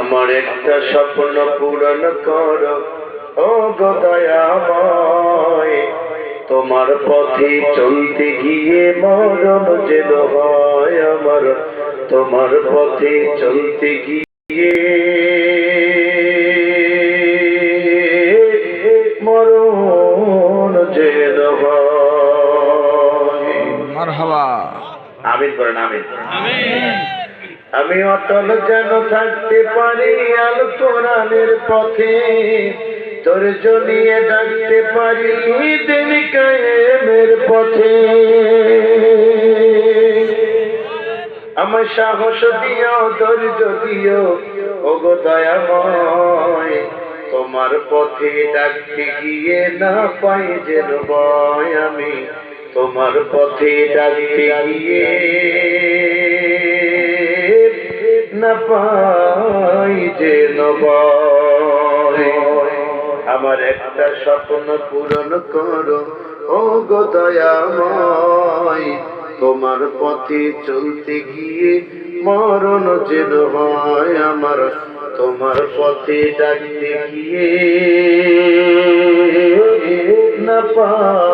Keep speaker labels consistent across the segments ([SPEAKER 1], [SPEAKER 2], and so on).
[SPEAKER 1] আমার একটা স্বপ্ন পূরণ কর। ও গো দয়াময়, তোমার পথে চলতে গিয়ে মরণ যেন হয় আমার। তোমার পথে চলতে গিয়ে মরণ যেন হয়। আমিন করেন আমিন আমি অটল যেন থাকতে পারি আলো কোরআনের পথে। তোর জনিয়ে ডাকতে পারি দিন কায়েমের পথে। আমার সাহস দিও ধৈর্য দিও ওগো দয়াময়। তোমার পথে ডাকতে গিয়ে না পাই যেন ভয় আমি। তোমার পথে ডাকতে গিয়ে না পাই ভয়। আমার একটা স্বপ্ন পূরণ করো ও গো তোমার পথে চলতে গিয়ে মরণ যেন হয় আমার। তোমার পথে ডাকতে গিয়ে না পাই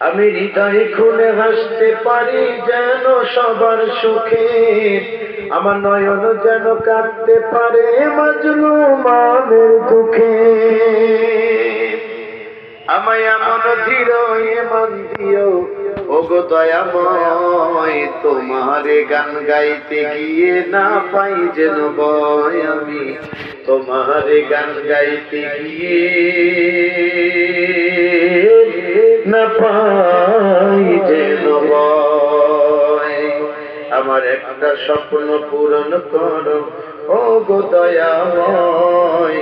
[SPEAKER 1] আমি হৃদয় খুলে হাসতে পারি যেন সবার সুখে। আমার নয়ন যেন কাঁদতে পারে মাজলু মামের দুঃখে। আমায় আমার ধীর এমন দিও ওগো দয়াময়, তোমারে গান গাইতে গিয়ে না পাই যেন বয় আমি। তোমারে গান গাইতে গিয়ে না পাই যেন বয় আমার একটা স্বপ্ন পূরণ করো ও গো দয়াময়।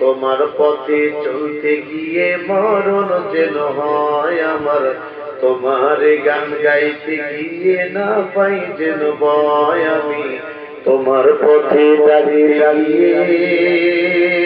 [SPEAKER 1] তোমার পথে চলতে গিয়ে মরণ যেন হয় আমার। তোমার গান গাইতে গিয়ে না পাই যেন বয় আমি। তোমার পথে দাঁড়িয়ে